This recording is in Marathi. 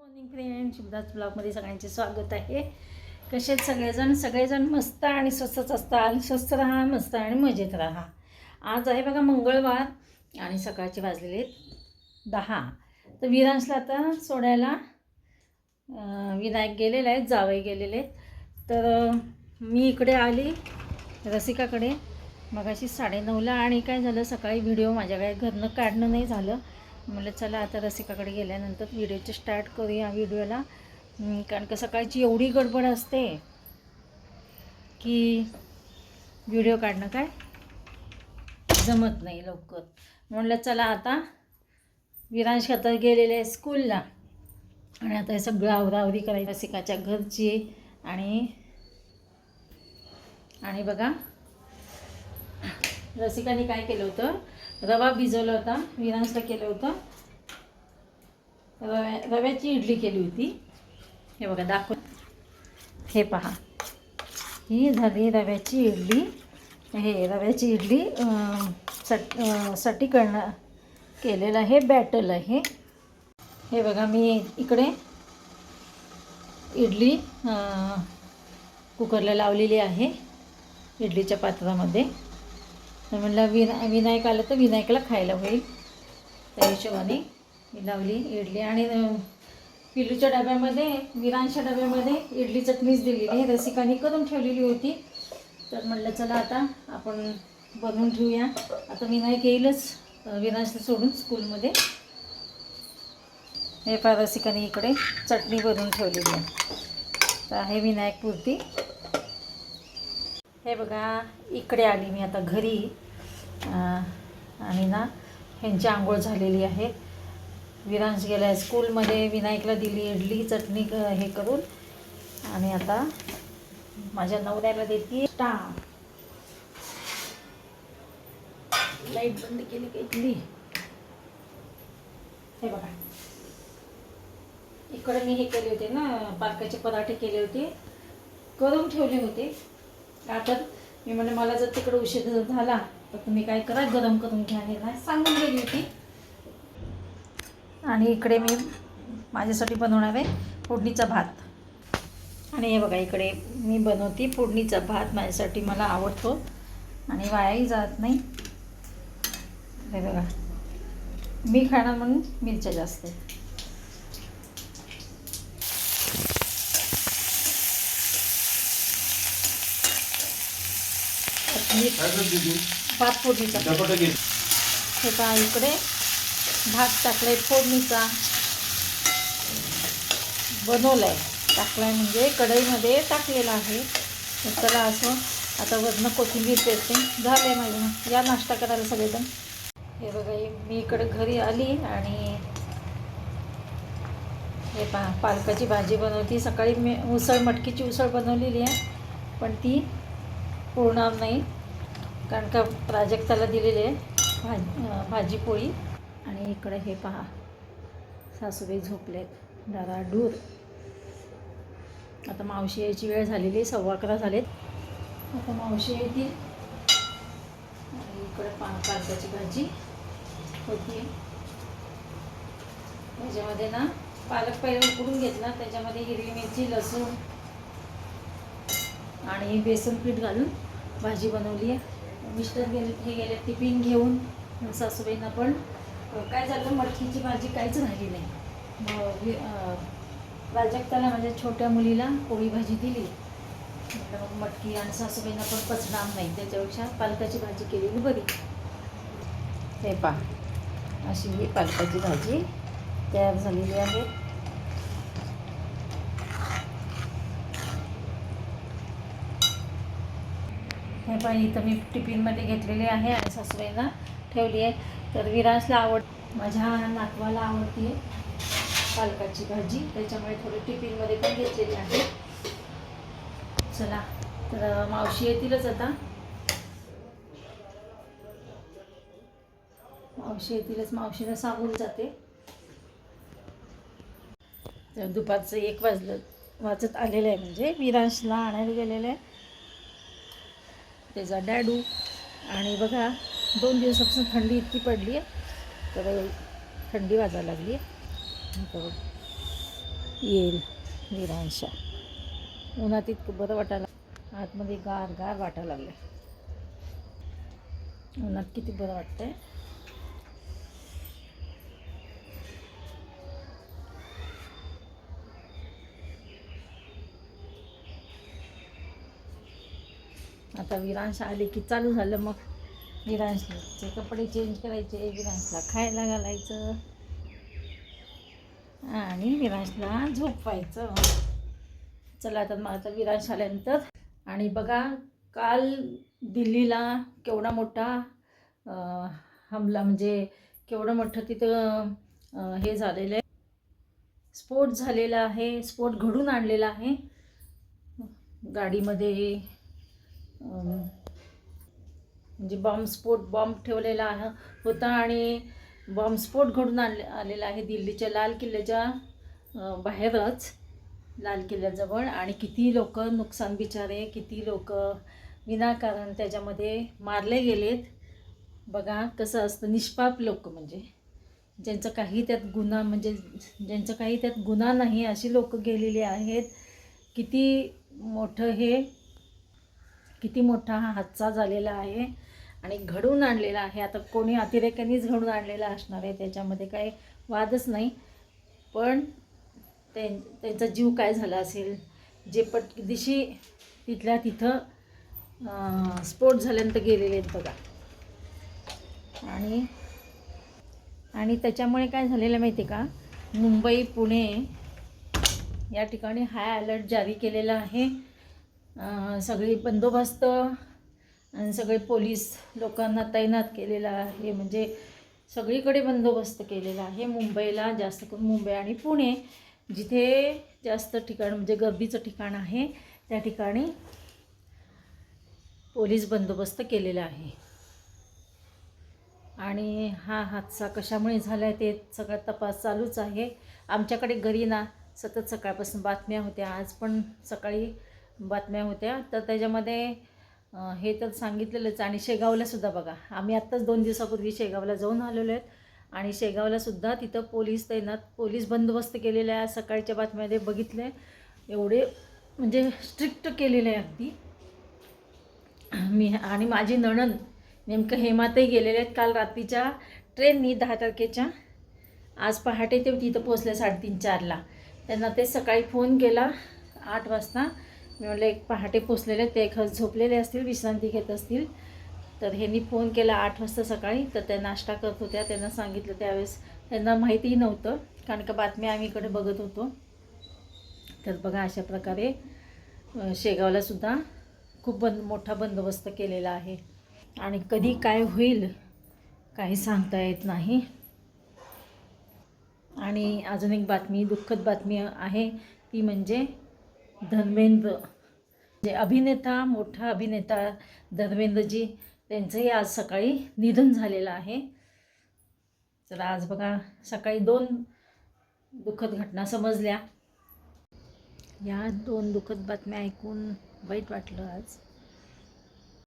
मॉर्निंग फ्रेंड शिवदास ब्लॉगमध्ये सगळ्यांचे स्वागत आहे. कसे सगळेजण? सगळेजण मस्त आणि स्वस्तच असतात स्वस्त राहा मस्त आणि मजेत राहा. आज आहे बघा मंगळवार आणि सकाळचे वाजलेले आहेत दहा. तर विरांशला आता सोडायला विनायक गेलेले आहेत जावई गेलेले आहेत. तर मी इकडे आली रसिकाकडे. मगाशी साडेनऊला आणि काय झालं सकाळी व्हिडिओ माझ्या काय घरनं काढणं नाही झालं. म्हणलं चला आता रसिकाकडे गेल्यानंतर व्हिडिओचे स्टार्ट करूया व्हिडिओला. कारण का सकाळची एवढी गडबड असते की व्हिडिओ काढणं काय जमत नाही लवकर. म्हणलं चला आता विरांश आता गेलेले आहे स्कूलला. आणि आता हे सगळं आवरावरी करायची रसिकाच्या घरची. आणि आणि बघा रसिकाने काय केलं होतं? रवा भिजवला होता विरांशला केलं होतं. रव्या रव्याची इडली केली होती. हे बघा दाखव. हे पहा. ही झाली रव्याची इडली. हे रव्याची इडली सटसाठी करणं केलेलं आहे बॅटल आहे. हे बघा मी इकडे इडली कुकरला लावलेली आहे इडलीच्या पात्रामध्ये. तर म्हणलं विना विनायक आलं तर विनायकला खायला होईल. त्या हिशोबाने मी लावली इडली आणि पिलूच्या डब्यामध्ये विरांच्या डब्यामध्ये इडली चटणीच दिलेली आहे. रसिकाने करून ठेवलेली होती. तर म्हणलं चला आता आपण बनवून ठेवूया. आता विनायक येईलच अं, सोडून स्कूलमध्ये. हे पारसिकाने इकडे चटणी बनवून ठेवलेली आहे. तर आहे विनायकपुरती हे बघा इकडे आली मी आता घरी. आणि ना ह्यांची आंघोळ झालेली आहे. विरांश गेला आहे स्कूलमध्ये विनायकला दिली इडली चटणी क- हे करून. आणि आता माझ्या नवऱ्याला देते टा लाइट बंद केली का इडली? हे बघा. इकडे मी हे केले होते ना पालकाचे पराठे केले होते. करून ठेवले होते. का तर? मी म्हणजे मला जर तिकडे उशीर जर झाला तर तुम्ही काय करा गरम करून घ्या हे ना. सांगून गेली होती. आणि इकडे मी माझ्यासाठी बनवणार आहे फोडणीचा भात. आणि हे बघा इकडे मी बनवते फोडणीचा भात माझ्यासाठी मला आवडतो. आणि वायाही जात नाही. हे बघा मी खाणार म्हणून मिरच्या जास्त आहेत मीठ काय करते तू भात फोडणीचा हे पहा इकडे भात टाकलाय फोडणीचा. बनवलाय. टाकलाय म्हणजे कढईमध्ये टाकलेला आहे. चला असं आता वरण कोथिंबीर पेरते. झालंय माझं या नाश्ता करायला सगळेजण. हे बघा मी इकडे घरी आली आणि हे पहा पालकाची भाजी बनवती. सकाळी मी उसळ मटकीची उसळ बनवलेली आहे. पण ती पुरणार नाही. कारण का प्राजक्ताला दिलेली आहे भाजी भाजी पोळी. आणि इकडे हे पहा सासूबाई झोपलेत दारा डूर आता मावशी यायची वेळ झालेली आहे सव्वा अकरा झालेत. आता मावशी येतील. आणि इकडे पा पालकाची भाजी होती. त्याच्यामध्ये ना पालक पहिला उकडून घेतला त्याच्यामध्ये हिरवी मिरची लसूण आणि बेसन पीठ घालून भाजी बनवली आहे. मिस्टर गेले हे गेले टिफिन घेऊन मग सासूबाईंना पण. काय झालं मटकीची भाजी काहीच राहिली नाही. मग प्राजक्ताला माझ्या छोट्या मुलीला पोळी भाजी दिली. मग मटकी आणि सासूबाईंना पण पचणार नाही त्याच्यापेक्षा पालकाची भाजी केलेली बरी. हे पा अशी ही पालकाची भाजी तयार झालेली आहे. हे पण इथं मी टिफिनमध्ये घेतलेली आहे आणि सासूबाईंना ठेवली आहे. तर विरासला आवड माझ्या नातवाला आवडती आहे पालकाची भाजी. त्याच्यामुळे थोडी टिफिनमध्ये पण घेतलेली आहे. चला तर मावशी येतीलच आता. मावशी येतीलच मावशीला सांगून जाते. तर दुपारचं एक वाजलं वाजत आलेलं आहे म्हणजे. विरांशला आणायला गेलेलं आहे. त्याचा डॅडू. आणि बघा दोन दिवसापासून थंडी इतकी पडली आहे. तर थंडी वाजायला लागली आहे. येईल निरांशा. उन्हात इतकं बरं वाटायला आतमध्ये गार गार वाटायला लागलं उन्हात किती बरं वाटतंय. आता विरांश आले की चालू झालं मग. विरांशचे कपडे चेंज करायचे विरांशला खायला घालायचं. आणि विरांशला झोपवायचं. चला आता मग आता विरांश आल्यानंतर. आणि बघा काल दिल्लीला केवढा मोठा हमला म्हणजे केवढं मोठं तिथं हे झालेलं आहे. स्फोट झालेला आहे स्फोट घडून आणलेला आहे. गाडीमध्ये म्हणजे बॉम्बस्फोट बॉम्ब ठेवलेला आहे. होता आणि बॉम्बस्फोट घडून आले आलेला आहे दिल्लीच्या लाल किल्ल्याच्या बाहेरच लाल किल्ल्याजवळ. आणि किती लोक नुकसान बिचारे किती लोक विनाकारण त्याच्यामध्ये मारले गेलेत. बघा कसं असतं निष्पाप लोक म्हणजे. ज्यांचं काही त्यात गुन्हा म्हणजे ज्यांचं काही त्यात गुन्हा नाही अशी लोक गेलेली आहेत. किती मोठं हे किती मोठा हा हादसा झालेला आहे आणि घडवून आणलेला आहे. आता कोणी अतिरेक्यांनीच घडून आणलेला असणार आहे त्याच्यामध्ये काही वादच नाही. पण त्यां त्यांचा जीव काय झाला असेल जे पट दिशी तिथल्या तिथं स्फोट झाल्यानंतर गेलेले आहेत बघा. आणि आणि त्याच्यामुळे काय झालेलं माहिती आहे का? मुंबई पुणे या ठिकाणी हाय अलर्ट जारी केलेला आहे. सगळी बंदोबस्त आणि सगळे पोलीस लोकांना तैनात केलेला आहे. म्हणजे सगळीकडे बंदोबस्त केलेला आहे. मुंबईला जास्त करून मुंबई आणि पुणे जिथे जास्त ठिकाण म्हणजे गर्दीचं ठिकाण आहे त्या ठिकाणी पोलीस बंदोबस्त केलेला आहे. आणि हा हादसा कशामुळे झाला आहे ते सगळा तपास चालूच आहे. आमच्याकडे घरी ना सतत सकाळपासून बातम्या होत्या. आज पण सकाळी बातम्या होत्या. तर त्याच्यामध्ये हे तर सांगितलेलंच आणि शेगावला सुद्धा बघा. आम्ही आत्ताच दोन दिवसापूर्वी शेगावला जाऊन आलेलो आहेत. आणि शेगावला सुद्धा तिथं पोलीस तैनात पोलीस बंदोबस्त केलेला आहे. सकाळच्या बातम्यामध्ये बघितले. एवढे म्हणजे स्ट्रिक्ट केलेले आहे अगदी. मी आणि माझी नणंद नेमकं हेमातही गेलेले आहेत. काल रात्रीच्या ट्रेननी दहा तारखेच्या आज पहाटे ते तिथं पोचले साडेतीन चारला. त्यांना ते सकाळी फोन केला आठ वाजता. मी म्हटलं एक पहाटे पोचलेले ते एक झोपलेले असतील विश्रांती घेत असतील. तर ह्यांनी फोन केला आठ वाजता सकाळी तर त्या नाश्ता करत होत्या. त्यांना सांगितलं त्यावेळेस त्यांना माहितीही नव्हतं कारण का बातम्या आम्ही इकडे बघत होतो. तर बघा अशा प्रकारे शेगावलासुद्धा शेगावला सुद्धा खूप बंद मोठा बंदोबस्त केलेला आहे. आणि कधी काय होईल काही सांगता येत नाही. आणि अजून एक बातमी दुःखद बातमी आहे ती म्हणजे धर्मेंद्र. जे अभिनेता मोठा अभिनेता धर्मेंद्रजी त्यांचंही आज सकाळी निधन झालेलं आहे. तर आज बघा सकाळी दोन दुःखद घटना समजल्या. या दोन दुःखद बातम्या ऐकून वाईट वाटलं आज.